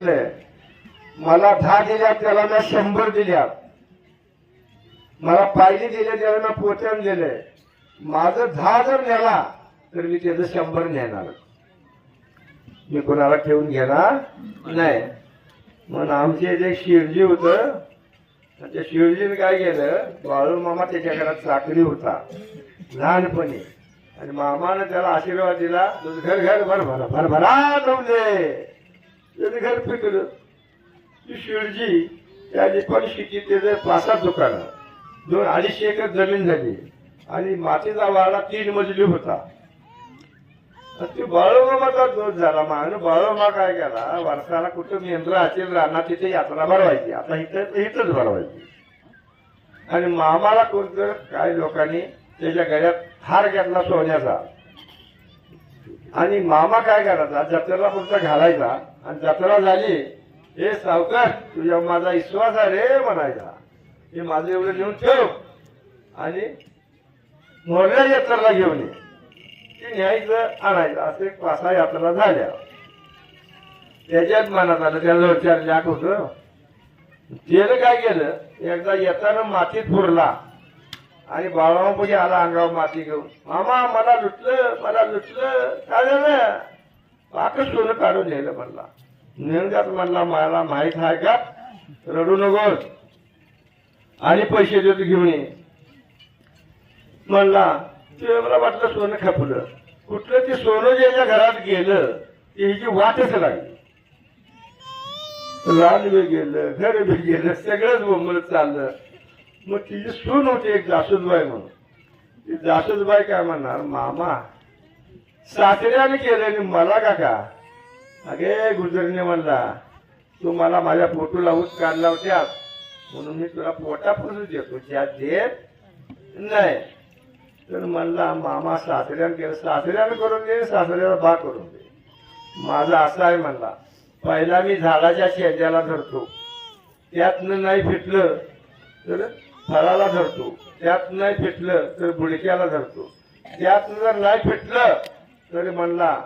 मला दहा दिल्या त्याला मी शंभर दिल्या मला पाहिजे दिले त्याला मी पोचन दिले. माझं दहा जर नेला तर मी त्याचं शंभर नेणार. मी कोणाला ठेवून घेणार नाही. म्हणून आमचे जे शिरजी होत त्या शिवजीने काय केलं बाळू मामा त्याच्या घरात चाकरी होता लहानपणी. आणि मामानं त्याला आशीर्वाद दिला घर घर भर भरा भर भरा दे. त्याचं घर पिकलं ती शिवजी त्या पण शेती त्याचं पाच सात दुकानं. दोन अडीचशे एकर जमीन झाली. आणि मातीचा वाडा तीन मजली होता. ते बाळूमामाचा दोष झाला. मान बाळोबा काय केला? वर्षाला कुठं मेंद्र असेल राहणार तिथे यात्रा भरवायची. आता इथं इथंच भरवायची. आणि मामाला कोणतं काही लोकांनी त्याच्या गळ्यात हार घेतला सोन्याचा. आणि मामा काय करायचा जत्रेला पुढचा घालायचा? आणि जत्रा झाली हे सावकार तुझ्या माझा विश्वास आहे रे म्हणायचा. हे माझं एवढं नेऊन ठेव. आणि मोरल्या यात्राला घेऊन ये. ते न्यायचं आणायचं. असे पाच सहा यात्रा झाल्या. त्याच्यात मनात आलं त्याला चार लाख होत. त्यानं काय केलं? एकदा येताना मातीत पुरला. आणि बाळामापुढे म्हणजे आला अंगावर माती घेऊन. मामा मला लुटलं मला लुटलं. काय झालं? पाकच सोनं काढून नेलं म्हणला. नेऊन म्हणला मला माहीत आहे का? रडू नकोस. आणि पैसे देतो घेऊन ये. म्हणला ते मला वाटलं सोनं खपलं. कुठलं ते सोनं ज्याच्या घरात गेलं ते हिची वाटच लागली. रानवे बी गेलं घर बी गेलं सगळंच बोंबलत चाललं. मग तिची सून होती एक जासूदबाई म्हणून. ती जासूदबाई काय म्हणणार मामा सासऱ्याने केलं आणि मला काका अगे गुजरने म्हणला तू मला माझ्या फोटो लावून काढला होत्या म्हणून मी तुला पोटापासून देतो ज्या देत नाही. तर म्हणला मामा सासऱ्यानं केलं सासऱ्यानं करून दे सासऱ्याला बा करून दे. माझा असा आहे म्हणला पहिला मी झाडाच्या शेजाला धरतो त्यातनं नाही फिटलं. तर फळाला धरतो. त्यात नाही फेटलं तर बुडक्याला धरतो. त्यात जर नाही फेटलं तरी म्हणला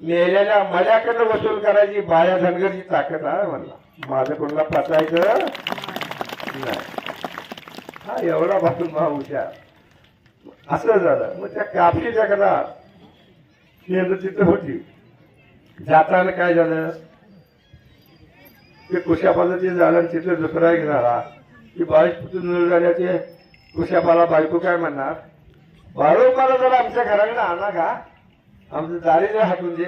मेलेल्या मल्याकडनं वसूल करायची बाया धनगरची ताकद आहे म्हणला. माझं कोणाला पचायचं? नाही. हा एवढा भासून भाव हुशार. असं झालं. मग त्या कापशीच्या कदा तिथं होती. जाताना काय झालं? ते कुशापाला ते झालं आणि तिथं दुसरा एक झाला. की बावीस पुतून झाल्याचे कुशापाला बायको काय म्हणणार? बाळू जरा आमच्या घराकडे आणा का? आमचं दारिद्र्य हाटून दे.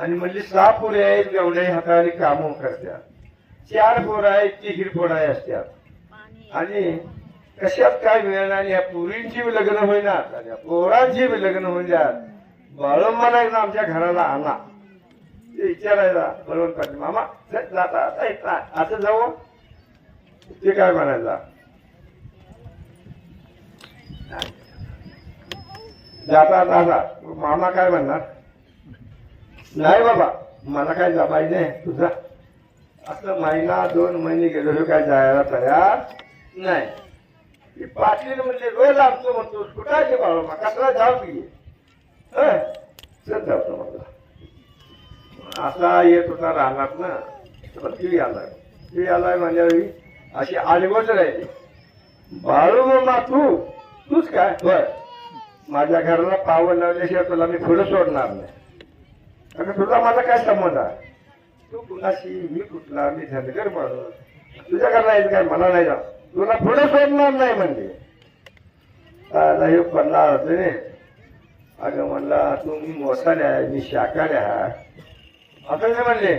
आणि म्हणली सहा पोरे आहेत गवड्याही हाताने कामं करतात चार पोरं आहेत तिघीर पोराय असतात आणि कशात काय मिळणार? आणि या पुरींची बी लग्न होईनात. आणि या पोरांची बी लग्न होईनात. बाळोबाला एकदा आमच्या घराला आणा. ते विचारायला बरोबर पाहिजे मामा जाता आता इथं असं जाऊ. ते काय म्हणायचा? जाता जाता मामा काय म्हणणार? नाही बाबा मला काय जमाई नाही तुझा. असं महिना दोन महिने गेलो काय जायला तयार नाही. पाटील म्हणजे वेळ लागतो म्हणतो. कुठायचे बाबा कचरा जाऊ की? चल जातो मला असा येत होता राहणार ना. तर ती आलाय. ती आलाय वेळी अशी आडवच आहे. बाळू मामा तू तूच काय? बर माझ्या घराला पावन लावल्याशिवाय तुला मी पुढे सोडणार नाही. अगं तुझा माझा काय संबंध आहे? तू कुणाशी? मी कुठला? मी धनगर माणूस. तुझ्या घरला येत काय? मला नाही जा तुला पुढे सोडणार नाही म्हणजे हे पडला होते अगं म्हणला तू मी मोसाले आहे मी शाकाहारी आहे. असं नाही म्हणले